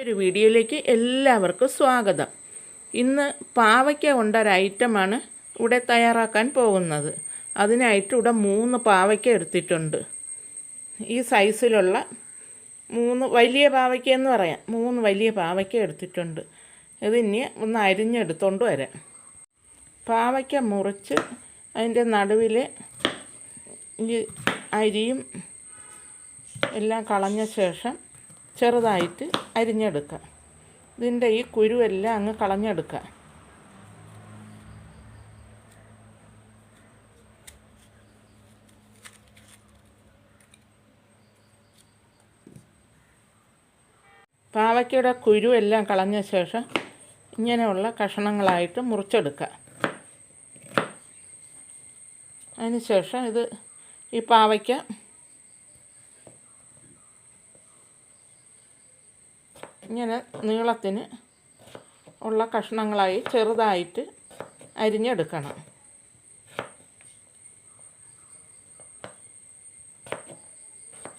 ഒരു വീഡിയോയിലേക്ക് എല്ലാവർക്കും സ്വാഗതം. ഇന്ന് പാവയ്ക്ക കൊണ്ടൊരു ഐറ്റമാണ് ഇവിടെ തയ്യാറാക്കാൻ പോകുന്നത്. അതിനായിട്ട് ഇവിടെ മൂന്ന് പാവയ്ക്ക എടുത്തിട്ടുണ്ട്. ഈ സൈസിലുള്ള മൂന്ന് വലിയ പാവയ്ക്ക എന്ന് പറയാം. മൂന്ന് വലിയ പാവയ്ക്ക എടുത്തിട്ടുണ്ട്. ഇതിനി ഒന്ന് അരിഞ്ഞെടുത്തോണ്ട് വരാം. പാവയ്ക്ക മുറിച്ച് അതിന്റെ നടുവിൽ ഈ അരിയും എല്ലാം കളഞ്ഞ ശേഷം ചെറുതായിട്ട് അരിഞ്ഞെടുക്കുക. ഇതിന്റെ ഈ കുരുവെല്ലാം അങ്ങ് കളഞ്ഞെടുക്കുക. പാവയ്ക്കയുടെ കുരുവെല്ലാം കളഞ്ഞ ശേഷം ഇങ്ങനെയുള്ള കഷണങ്ങളായിട്ട് മുറിച്ചെടുക്കുക. അതിന് ശേഷം ഇത് ഈ പാവയ്ക്ക ഇങ്ങനെ നീളത്തിന് ഉള്ള കഷ്ണങ്ങളായി ചെറുതായിട്ട് അരിഞ്ഞെടുക്കണം.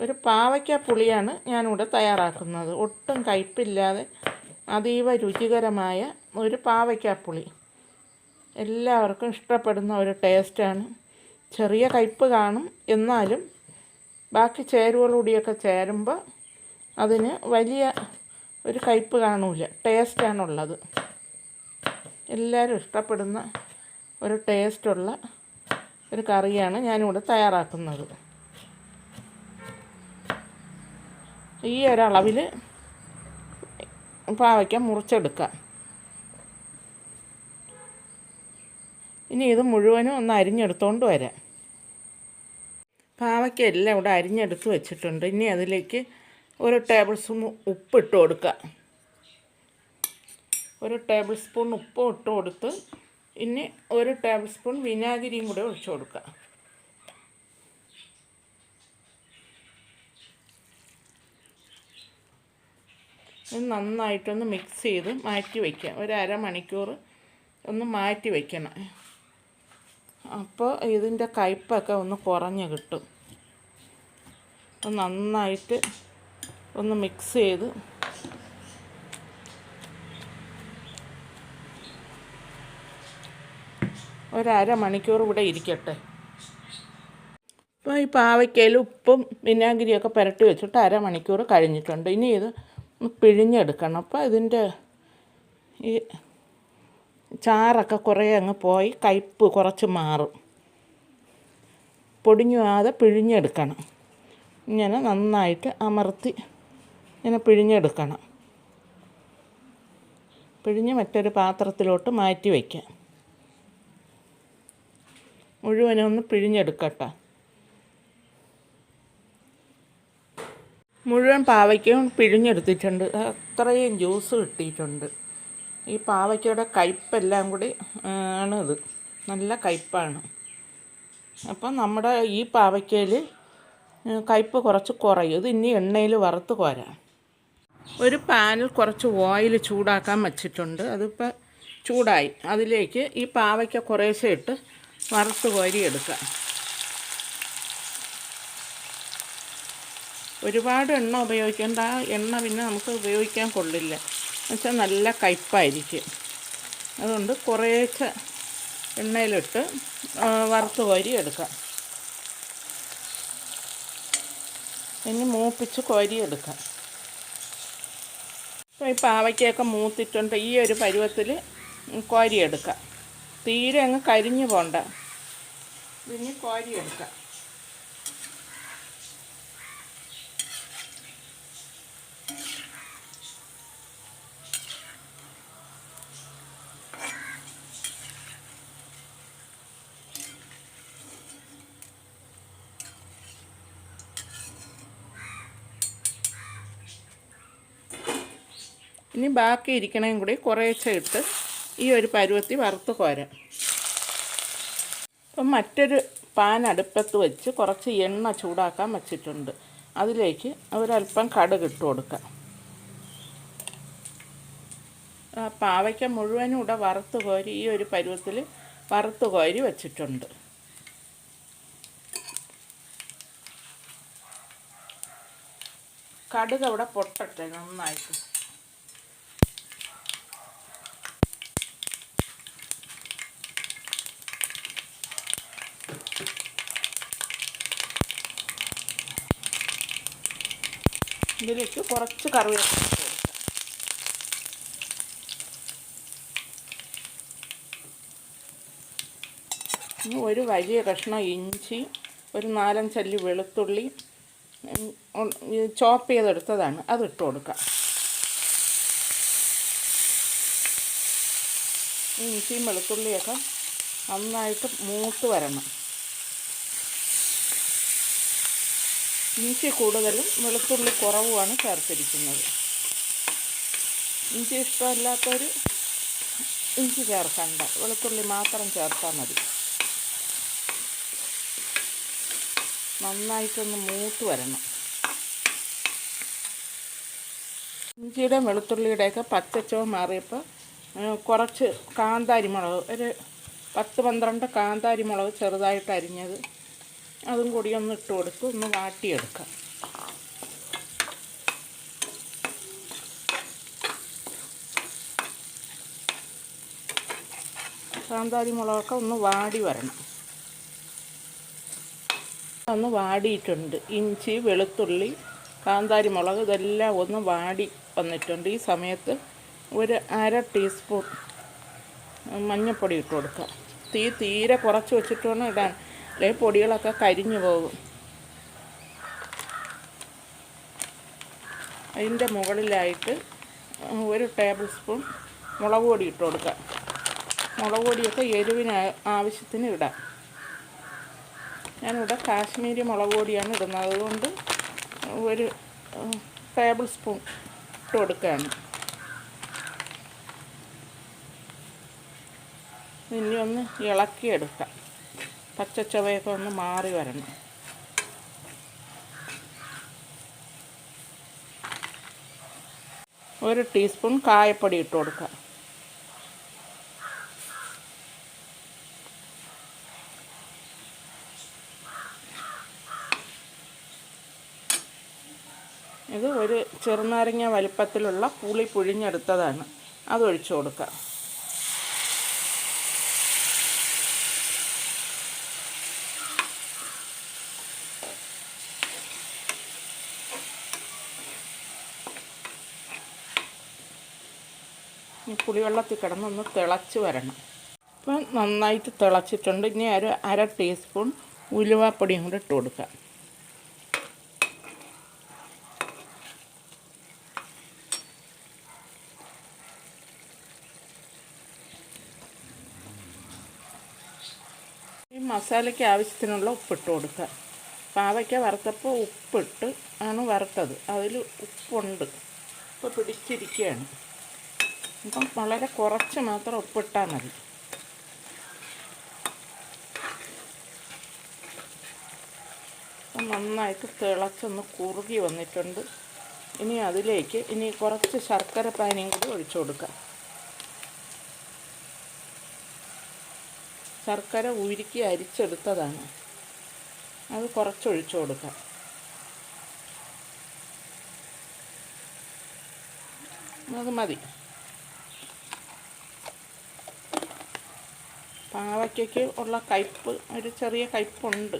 ഒരു പാവയ്ക്ക പുളിയാണ് ഞാനിവിടെ തയ്യാറാക്കുന്നത്. ഒട്ടും കയ്പില്ലാതെ അതീവ രുചികരമായ ഒരു പാവയ്ക്ക പുളി. എല്ലാവർക്കും ഇഷ്ടപ്പെടുന്ന ഒരു ടേസ്റ്റാണ്. ചെറിയ കയ്പ് കാണും. എന്നാലും ബാക്കി ചേരുവകളൂടിയൊക്കെ ചേരുമ്പോൾ അതിന് വലിയ ഒരു കയ്പ്പ് കാണൂല. ടേസ്റ്റാണുള്ളത് എല്ലാവരും ഇഷ്ടപ്പെടുന്ന ഒരു ടേസ്റ്റുള്ള ഒരു കറിയാണ് ഞാനിവിടെ തയ്യാറാക്കുന്നത്. ഈ ഒരളവിൽ പാവയ്ക്ക മുറിച്ചെടുക്കാം. ഇനി ഇത് മുഴുവനും ഒന്ന് അരിഞ്ഞെടുത്തോണ്ട് വരാം. പാവയ്ക്ക എല്ലാം ഇവിടെ അരിഞ്ഞെടുത്ത് വെച്ചിട്ടുണ്ട്. ഇനി അതിലേക്ക് ഒരു ടേബിൾ സ്പൂൺ ഉപ്പ് ഇട്ട് കൊടുക്കുക. ഒരു ടേബിൾ സ്പൂൺ ഉപ്പ് ഇട്ട് കൊടുത്ത് ഇനി ഒരു ടേബിൾ സ്പൂൺ വിനാഗിരിയും കൂടെ ഒഴിച്ചു കൊടുക്കുക. ഇത് നന്നായിട്ടൊന്ന് മിക്സ് ചെയ്ത് മാറ്റി വയ്ക്കാം. ഒരു അരമണിക്കൂർ ഒന്ന് മാറ്റി വയ്ക്കണം. അപ്പോൾ ഇതിന്റെ കയ്പ്പൊക്കെ ഒന്ന് കുറഞ്ഞ് കിട്ടും. നന്നായിട്ട് ഒന്ന് മിക്സ് ചെയ്ത്. ഒരര മണിക്കൂർ ഇവിടെ ഇരിക്കട്ടെ. ഇപ്പോൾ ഈ പാവയ്ക്കയിൽ ഉപ്പും വിനാഗിരിയൊക്കെ പുരട്ടി വെച്ചിട്ട് അര മണിക്കൂർ കഴിഞ്ഞിട്ടുണ്ട്. ഇനി ഇത് പിഴിഞ്ഞെടുക്കണം. അപ്പോൾ ഇതിന്റെ ഈ ചാറൊക്കെ കുറേ അങ്ങ് പോയി കയ്പ്പ് കുറച്ച് മാറും. പൊടിഞ്ഞു പോകാതെ പിഴിഞ്ഞെടുക്കണം. ഇങ്ങനെ നന്നായിട്ട് അമർത്തി ഇങ്ങനെ പിഴിഞ്ഞെടുക്കണം. പിഴിഞ്ഞ് മറ്റൊരു പാത്രത്തിലോട്ട് മാറ്റി വയ്ക്കാം. മുഴുവനും ഒന്ന് പിഴിഞ്ഞെടുക്കട്ടെ. മുഴുവൻ പാവയ്ക്കും പിഴിഞ്ഞെടുത്തിട്ടുണ്ട്. അത്രയും ജ്യൂസ് കിട്ടിയിട്ടുണ്ട്. ഈ പാവയ്ക്കയുടെ കയ്പ്പെല്ലാം കൂടി ആണ് ഇത് നല്ല കയ്പ്പാണ്. അപ്പം നമ്മുടെ ഈ പാവയ്ക്കയിൽ കയ്പ്പ് കുറച്ച് കുറയും. ഇത് ഇനി എണ്ണയിൽ വറുത്ത് കോരാം. ഒരു പാനിൽ കുറച്ച് ഓയിൽ ചൂടാക്കാൻ വച്ചിട്ടുണ്ട്. അതിപ്പോൾ ചൂടായി. അതിലേക്ക് ഈ പാവയ്ക്ക കുറേശ്ശെ ഇട്ട് വറുത്ത് കോരി എടുക്കാം. ഒരുപാട് എണ്ണ ഉപയോഗിക്കേണ്ട ആ എണ്ണ പിന്നെ നമുക്ക് ഉപയോഗിക്കാൻ കൊള്ളില്ല. എന്നുവെച്ചാൽ നല്ല കയ്പ്പായിരിക്കും. അതുകൊണ്ട് കുറേശ്ശെ എണ്ണയിലിട്ട് വറുത്ത് കോരി എടുക്കാം. ഇനി മൂപ്പിച്ച് കോരിയെടുക്കാം ഇപ്പോൾ ഈ പാവയ്ക്കൊക്കെ മൂത്തിട്ടുണ്ട് ഈ ഒരു പരുവത്തിൽ കോരിയെടുക്കാം. തീരെ അങ്ങ് കരിഞ്ഞു പോണ്ട. പിന്നെ കോരിയെടുക്കാം. ഇനി ബാക്കി ഇരിക്കണേം കൂടി കുറേശ്ശെ ഇട്ട് ഈ ഒരു പരുവത്തി വറുത്ത് കോരാം. അപ്പം മറ്റൊരു പാൻ അടുപ്പത്ത് വെച്ച് കുറച്ച് എണ്ണ ചൂടാക്കാൻ വെച്ചിട്ടുണ്ട്. അതിലേക്ക് ഒരല്പം കടുക് ഇട്ട് കൊടുക്കാം. പാവയ്ക്ക മുഴുവനും ഇവിടെ വറുത്ത് കോരി ഈ ഒരു പരുവത്തിൽ വറുത്ത് കോരി വെച്ചിട്ടുണ്ട്. കടുക് അവിടെ പൊട്ടട്ടെ നന്നായിട്ട്. ഇതിലേക്ക് കുറച്ച് കറിവേപ്പില കൊടുക്കാം. ഇനി ഒരു വലിയ കഷ്ണം ഇഞ്ചി ഒരു നാലഞ്ചല്ലി വെളുത്തുള്ളി ചോപ്പ് ചെയ്തെടുത്തതാണ്. അത് ഇട്ട് കൊടുക്കാം. ഇഞ്ചിയും വെളുത്തുള്ളിയൊക്കെ നന്നായിട്ട് മൂത്ത് വരണം. ഇഞ്ചി കൂടുതലും വെളുത്തുള്ളി കുറവുമാണ് ചേർത്തിരിക്കുന്നത്. ഇഞ്ചി ഇഷ്ടമല്ലാത്തൊരു ഇഞ്ചി ചേർക്കണ്ട. വെളുത്തുള്ളി മാത്രം ചേർത്താൽ മതി. നന്നായിട്ടൊന്ന് മൂത്ത് വരണം. ഇഞ്ചിയുടെയും വെളുത്തുള്ളിയുടെയൊക്കെ പച്ചച്ചവ് മാറിയപ്പോൾ കുറച്ച് കാന്താരി മുളക് ഒരു പത്ത് പന്ത്രണ്ട് കാന്താരി മുളക് ചെറുതായിട്ട് അരിഞ്ഞത് അതും കൂടി ഒന്ന് ഇട്ട് കൊടുത്ത് ഒന്ന് വാട്ടിയെടുക്കാം. കാന്താരി മുളകൊക്കെ ഒന്ന് വാടി വരണം. ഒന്ന് വാടിയിട്ടുണ്ട്. ഇഞ്ചി വെളുത്തുള്ളി കാന്താരി മുളക് ഇതെല്ലാം ഒന്ന് വാടി വന്നിട്ടുണ്ട്. ഈ സമയത്ത് ഒരു അര ടീസ്പൂൺ മഞ്ഞൾപ്പൊടി ഇട്ട് കൊടുക്കുക തീ തീരെ കുറച്ച് വെച്ചിട്ട് വേണം ഇടാൻ. അല്ലെങ്കിൽ പൊടികളൊക്കെ കരിഞ്ഞു പോകും. അതിന്റെ മുകളിലായിട്ട് ഒരു ടേബിൾ സ്പൂൺ മുളക് പൊടി ഇട്ട് കൊടുക്കാം. മുളക് പൊടിയൊക്കെ എരിവിന് ആവശ്യത്തിന് ഇടാം. ഞാനിവിടെ കാശ്മീരി മുളക് പൊടിയാണ് ഇടുന്നത്. അതുകൊണ്ട് ഒരു ടേബിൾ സ്പൂൺ ഇട്ട് കൊടുക്കുകയാണ്. ഇനി ഒന്ന് ഇളക്കിയെടുക്കാം. പച്ചച്ചവയൊക്കെ ഒന്ന് മാറി വരണം. ഒരു ടീസ്പൂൺ കായപ്പൊടി ഇട്ട് കൊടുക്കുക ഇത് ഒരു ചെറുനാരങ്ങ വലിപ്പത്തിലുള്ള പുളി പുഴിഞ്ഞെടുത്തതാണ്. അത് ഒഴിച്ചു കൊടുക്കുക പുളിവെള്ളത്തിൽ കിടന്നൊന്ന് തിളച്ച് വരണം. അപ്പോൾ നന്നായിട്ട് തിളച്ചിട്ടുണ്ട്. ഇനി ഒരു അര ടീസ്പൂൺ ഉലുവാപ്പൊടിയും കൂടെ ഇട്ട് കൊടുക്കാം. ഈ മസാലയ്ക്ക് ആവശ്യത്തിനുള്ള ഉപ്പിട്ട് കൊടുക്കുക പാവയ്ക്ക വറുത്തപ്പോൾ ഉപ്പിട്ട് ആണ് വറുത്തത്. അതിൽ ഉപ്പുണ്ട്. ഉപ്പ് പിടിച്ചിരിക്കുകയാണ്. അപ്പം വളരെ കുറച്ച് മാത്രം ഉപ്പിട്ടാൽ മതി. നന്നായിട്ട് തിളച്ചൊന്ന് കുറുകി വന്നിട്ടുണ്ട്. ഇനി അതിലേക്ക് ഇനി കുറച്ച് ശർക്കര പാനിയും കൂടി ഒഴിച്ചു കൊടുക്കാം. ശർക്കര ഉരുക്കി അരിച്ചെടുത്തതാണ്. അത് കുറച്ച് ഒഴിച്ചു കൊടുക്കാം. അത് മതി. പാവയ്ക്കയ്ക്ക് ഉള്ള കയ്പ്പ് ഒരു ചെറിയ കയ്പ്പുണ്ട്.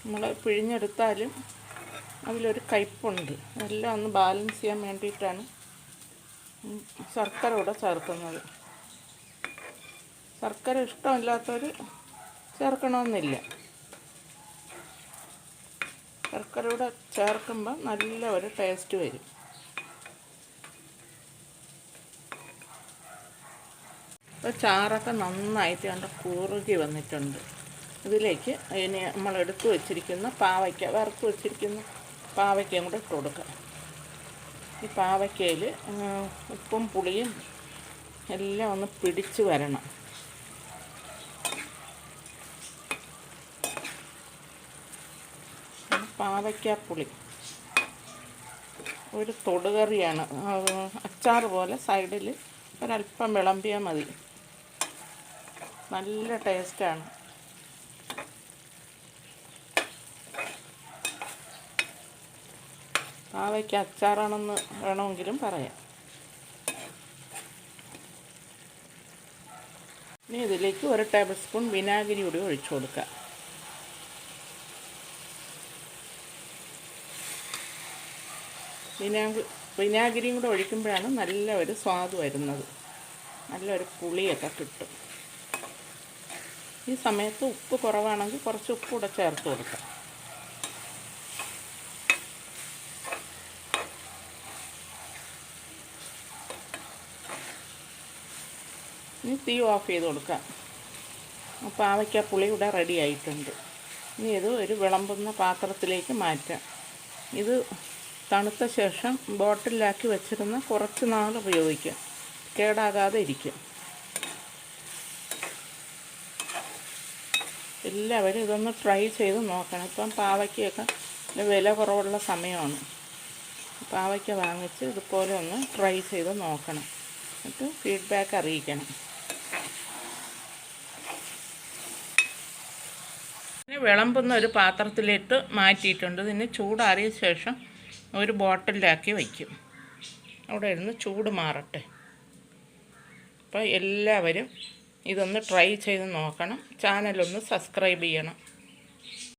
നമ്മൾ പിഴിഞ്ഞെടുത്താലും അതിലൊരു കയ്പ്പുണ്ട്. എല്ലാം ഒന്ന് ബാലൻസ് ചെയ്യാൻ വേണ്ടിയിട്ടാണ് ശർക്കര കൂടെ ചേർക്കുന്നത്. ശർക്കര ഇഷ്ടമില്ലാത്തവർ ചേർക്കണമെന്നില്ല. ശർക്കര കൂടെ ചേർക്കുമ്പോൾ നല്ല ഒരു ടേസ്റ്റ് വരും. ഇപ്പോൾ ചാറൊക്കെ നന്നായിട്ട് കണ്ട് കുറുകി വന്നിട്ടുണ്ട്. ഇതിലേക്ക് ഇനി നമ്മൾ എടുത്തു വെച്ചിരിക്കുന്ന പാവയ്ക്ക വറുത്ത് വെച്ചിരിക്കുന്ന പാവയ്ക്കയും കൂടെ ഇട്ട് കൊടുക്കാം. ഈ പാവയ്ക്കയിൽ ഉപ്പും പുളിയും എല്ലാം ഒന്ന് പിടിച്ച് വരണം. പാവയ്ക്കാപ്പുളി ഒരു തൊടുകറിയാണ്. അച്ചാർ പോലെ സൈഡിൽ ഒരല്പം വിളമ്പിയാൽ മതി. നല്ല ടേസ്റ്റാണ്. പാവയ്ക്ക് അച്ചാറാണെന്ന് വേണമെങ്കിലും പറയാം. ഇനി ഇതിലേക്ക് ഒരു ടേബിൾ സ്പൂൺ വിനാഗിരി കൂടി ഒഴിച്ചു കൊടുക്കുക. വിനാഗ് വിനാഗിരിയും കൂടെ ഒഴിക്കുമ്പോഴാണ് നല്ല ഒരു സ്വാദ് വരുന്നത്. നല്ലൊരു പുളിയൊക്കെ കിട്ടും. ഈ സമയത്ത് ഉപ്പ് കുറവാണെങ്കിൽ കുറച്ച് ഉപ്പ് കൂടെ ചേർത്ത് കൊടുക്കാം. ഇനി തീ ഓഫ് ചെയ്ത് കൊടുക്കാം. പാവയ്ക്ക പുളി ഇവിടെ റെഡി ആയിട്ടുണ്ട്. ഇനി ഇത് ഒരു വിളമ്പുന്ന പാത്രത്തിലേക്ക് മാറ്റാം. ഇത് തണുത്ത ശേഷം ബോട്ടിലാക്കി വെച്ചിരുന്ന കുറച്ച് നാൾ ഉപയോഗിക്കാം. കേടാകാതെ ഇരിക്കും. എല്ലാവരും ഇതൊന്ന് ട്രൈ ചെയ്ത് നോക്കണം. ഇപ്പം പാവയ്ക്കൊക്കെ വില കുറവുള്ള സമയമാണ്. പാവയ്ക്ക വാങ്ങിച്ച് ഇതുപോലെ ഒന്ന് ട്രൈ ചെയ്ത് നോക്കണം. എന്നിട്ട് ഫീഡ്ബാക്ക് അറിയിക്കണം. പിന്നെ വിളമ്പുന്ന ഒരു പാത്രത്തിലിട്ട് മാറ്റിയിട്ടുണ്ട്. ഇതിന് ചൂടാറിയ ശേഷം ഒരു ബോട്ടിലാക്കി വയ്ക്കും. അവിടെ ഇരുന്ന് ചൂട് മാറട്ടെ. അപ്പോൾ എല്ലാവരും ഇതൊന്ന് ട്രൈ ചെയ്ത് നോക്കണം. ചാനലൊന്ന് സബ്സ്ക്രൈബ് ചെയ്യണം.